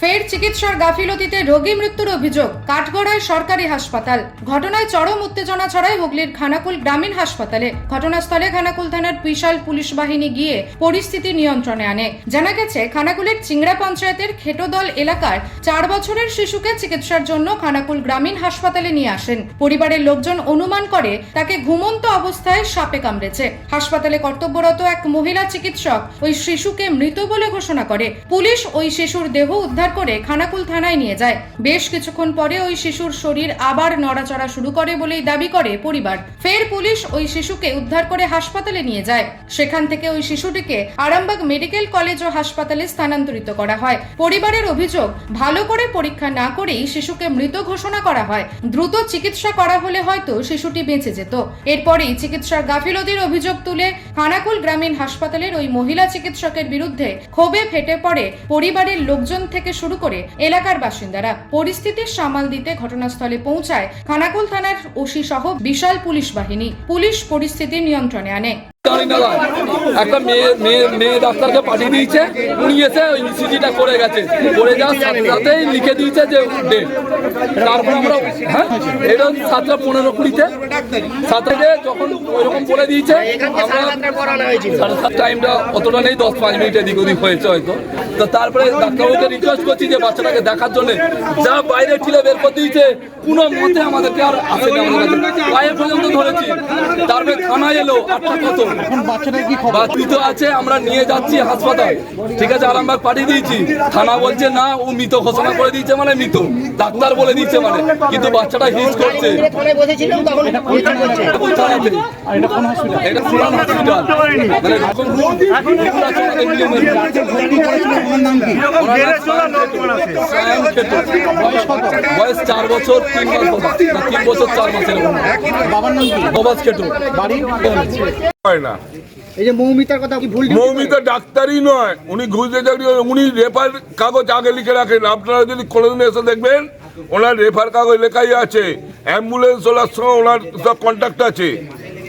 ফের চিকিৎসার গাফিলতিতে রোগী মৃত্যুর অভিযোগ, কাঠগড়ায় সরকারি হাসপাতাল। ঘটনায় চরম উত্তেজনা ছড়ায় হুগলির খানাকুল গ্রামীণ হাসপাতালে। ঘটনাস্থলে খানাকুল থানার বিশাল পুলিশ বাহিনী গিয়ে পরিস্থিতি নিয়ন্ত্রণে আনে। জানা গেছে, খানাকুলের চিংড়া পঞ্চায়েতের খেটোদল এলাকার চার বছরের শিশুকে চিকিৎসার জন্য খানাকুল গ্রামীণ হাসপাতালে নিয়ে আসেন। পরিবারের লোকজন অনুমান করে, তাকে ঘুমন্ত অবস্থায় সাপে কামড়েছে। হাসপাতালে কর্তব্যরত এক মহিলা চিকিৎসক ওই শিশুকে মৃত বলে ঘোষণা করে। পুলিশ ওই শিশুর দেহ উদ্ধার করে খানাকুল থানায় নিয়ে যায়। বেশ কিছুক্ষণ পরে ওই শিশুর শরীর আবার নড়াচড়া শুরু করে বলেই দাবি করে পরিবার। ফের পুলিশ ওই শিশুকে উদ্ধার করে হাসপাতালে নিয়ে যায়। সেখান থেকে ওই শিশুটিকে আরামবাগ মেডিকেল কলেজ ও হাসপাতালে স্থানান্তরিত করা হয়। পরিবারের অভিযোগ, ভালো করে পরীক্ষা না করেই শিশুকে মৃত ঘোষণা করা হয়। দ্রুত চিকিৎসা করা হলে হয়তো শিশুটি বেঁচে যেত। এরপরেই চিকিৎসার গাফিলতির অভিযোগ তুলে খানাকুল গ্রামীণ হাসপাতালের ওই মহিলা চিকিৎসকের বিরুদ্ধে ক্ষোভে ফেটে পড়ে পরিবারের লোকজন থেকে শুরু করে এলাকার বাসিন্দারা। পরিস্থিতি সামাল দিতে ঘটনাস্থলে পৌঁছায় খানাকুল থানার ওসি সহ বিশাল পুলিশ বাহিনী। পুলিশ পরিস্থিতি নিয়ন্ত্রণে আনে। একটা মেয়ে মেয়ে মেয়ে ডাক্তারকে পাঠিয়ে দিয়েছে। উনি এসে ওই ইসিজিটা করে গেছে। করে যাওয়ার সাথে সাথেই লিখে দিয়েছে যে ডেট তারপর আমরা হ্যাঁ? এটা সাতটা পনেরো কুড়িতে। সাতটাতে যখন ওইরকম বলে দিয়েছে আমরা টাইমটা অতটা নেই দশ পাঁচ মিনিট এদিক ওদিক হয়েছে হয়তো। তো তারপরে ডাক্তারবাবুকে রিকোয়েস্ট করছি যে বাচ্চাটাকে দেখার জন্য। যা বাইরে ঠিলে বের করে দিয়েছে কোনো মতে আমাদেরকে আর আমাদের পায়ে পর্যন্ত ধরেছি। তারপরে থানায় এলো আটটা কত এখন বাচ্চাটার কি খবর? বাচ্চা তো আছে আমরা নিয়ে যাচ্ছি হাসপাতাল। ঠিক আছে আরামবাগ পাঠিয়ে দিয়েছি। থানা বলছে না ও মৃত ঘোষণা করে দিয়েছে মানে মৃত। ডাক্তার বলে দিয়েছে মানে। কিন্তু বাচ্চাটা হিজ করছে। এটা হসপিটাল মানে। বয়স চার বছর। তিন মাস বাবা। না, তিন বছর চার মাস বাবার নাম কি বাবাস খেটু বাড়ি হয় না এই যে মৌমিতার কথা কি ভুল মৌমিতা ডাক্তারই নয় উনি চাকরি উনি রেফার কাগজ আগে লিখে রাখেন। আপনারা যদি কোনোদিন এসে দেখবেন ওনার রেফার কাগজ লেখাই আছে। অ্যাম্বুলেন্স ওলার সঙ্গে ওনার সব কন্ট্যাক্ট আছে।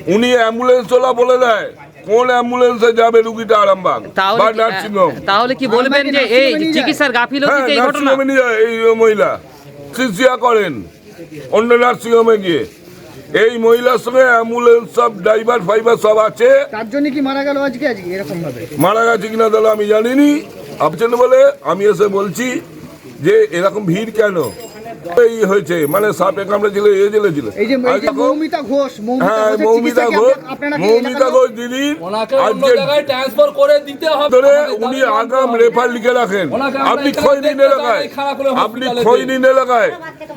উনি অ্যাম্বুলেন্স ওলা বলে দেয় কোন অ্যাম্বুলেন্সে যাবে রুগীটা আরামবাগ তাহলে বা কি- নার্সিং হোম তাহলে কি বলবেন যে এই চিকিৎসার হ্যাঁ গাফিলতিতে এই ঘটনা? নিয়ে যায় এই মহিলা। সিসিয়া করেন। অন্য নার্সিং হোমে গিয়ে। এই মহিলার সঙ্গে অ্যাম্বুলেন্স সব ড্রাইভার ফাইভার সব আছে। তার জন্য কি মারা গেল আজকে? আজকে এরকম ভাবে? মারা গেছে কিনা তাহলে আমি জানিনি। আপছেন বলে আমি এসে বলছি যে এরকম ভিড় কেন? এই হয়েছে মানে সাপে কামড়ে ছিল এ জেলে ছিল। এই যে এই আজ যে দেখো, মৌমিতা ঘোষ মৌমিতা হ্যাঁ মৌমিতা ঘোষ মৌমিতা ঘোষ আজকে ট্রান্সফার করে দিতে হবে ধরে উনি আগাম। রেফার লিখে রাখেন। আপনি খৈনিন এলাকায় আপনি খৈনিন এলাকায়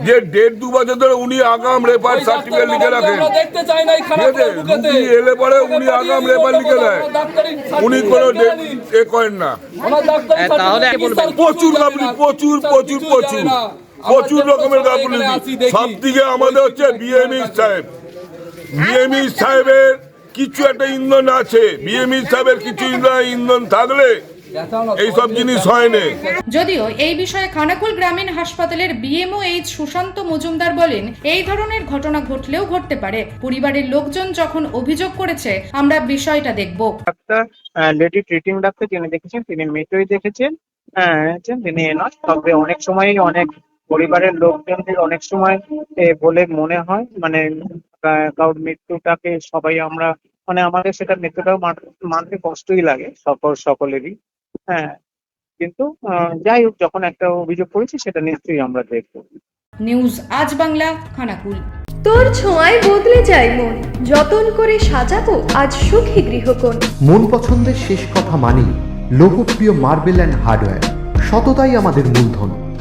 যে দেড় দু বছর ধরে উনি আগাম রেফার সার্টিফিকেট লিখে রাখেন। ঠিক এলে পরে উনি আগাম রেফার লিখে দেয়। উনি কোনো। এ করেন না। তাহলে। কিছু প্রচুর প্রচুর প্রচুর প্রচুর। প্রচুর রকমের দেখি। সব দিকে আমাদের হচ্ছে বিএমই সাহেব। বিএমই সাহেবের কিছু একটা ইন্ধন আছে। বিএমই সাহেবের কিছু ইন্ধন- থাকলে এইসব জিনিস হয় যদিও এই বিষয়ে খানাকুল গ্রামীণ হাসপাতালের বিএমও এইচ সুশান্ত মজুমদার বলেন এই ধরনের ঘটনা ঘটলেও ঘটতে পারে। পরিবারের লোকজন যখন অভিযোগ করেছে আমরা বিষয়টা দেখব। ডাক্তার লেডি ট্রিটিং ডাক্তার যিনি দেখেছেন তিনি মৃতই দেখেছেন। হ্যাঁ, তিনি নয়। তবে অনেক সময়ই অনেক পরিবারের লোকজনদের অনেক সময় এ, বলে মনে হয় মানে আহ, কারোর মৃত্যুটাকে সবাই আমরা মানে আমাদের সেটা মৃত্যুটাও মানতে কষ্টই লাগে সকল সকলেরই। হ্যাঁ কিন্তু আহ, যাই হোক যখন একটা অভিযোগ করেছি সেটা নিশ্চয়ই আমরা দেখব। নিউজ আজ বাংলা খানাকুল। তোর ছোঁয়ায় বদলে যায় মন যতন করে সাজাবো আজ সুখী গৃহকোণ। মন পছন্দের শেষ কথা মানি লোকপ্রিয় মার্বেল অ্যান্ড হার্ডওয়্যার সততাই আমাদের মূলধন।